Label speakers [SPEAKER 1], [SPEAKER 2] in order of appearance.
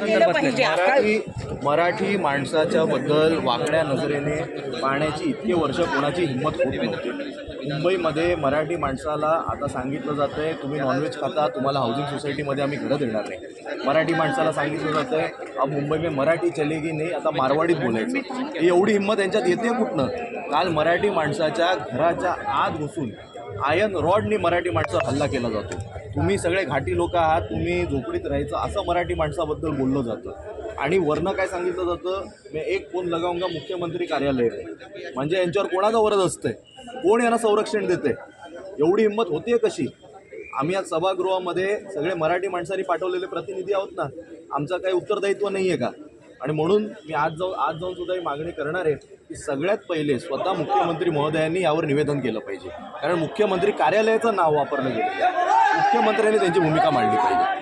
[SPEAKER 1] मराठी मराठी माणसाच्या बद्दल वाकड्या नजरेने पाहण्याची इतके वर्ष कोणाची हिंमत होत नव्हती. मुंबईमध्ये मराठी माणसाला आता सांगितलं जातं आहे तुम्ही नॉनव्हेज खाता तुम्हाला हाऊसिंग सोसायटीमध्ये आम्ही घरं देणार नाही. मराठी माणसाला सांगितलं जातं आहे अब मुंबई में मराठी चलेगी नाही आता मारवाडीत बोलायचं. एवढी हिंमत यांच्यात येते कुठनं? काल मराठी माणसाच्या घराच्या आत घुसून आयन रॉडनी मराठी माणसावर हल्ला केला जातो. तुम्ही सगळे घाटी लोक आहात तुम्ही झोपडीत राहायचं असं मराठी माणसाबद्दल बोललं जातं. आणि वरनं काय सांगितलं जातं मी एक फोन लगाऊंगा मुख्यमंत्री कार्यालय. म्हणजे यांच्यावर कोणाचा वरद असते कोण यांना संरक्षण देते एवढी हिंमत होतीये कशी? आम्ही आज सभागृहामध्ये सगळे मराठी माणसांनी पाठवलेले प्रतिनिधी आहोत ना आमचं काही उत्तरदायित्व नाही आहे का? आणि म्हणून मी आज जाऊन आज जाऊन सुद्धा ही मागणी करणार आहे की सगळ्यात पहिले स्वतः मुख्यमंत्री महोदयांनी यावर निवेदन केलं पाहिजे. कारण मुख्यमंत्री कार्यालयाचं नाव वापरलं गेलं. मुख्यमंत्र्यांनी त्यांची भूमिका मांडली पाहिजे.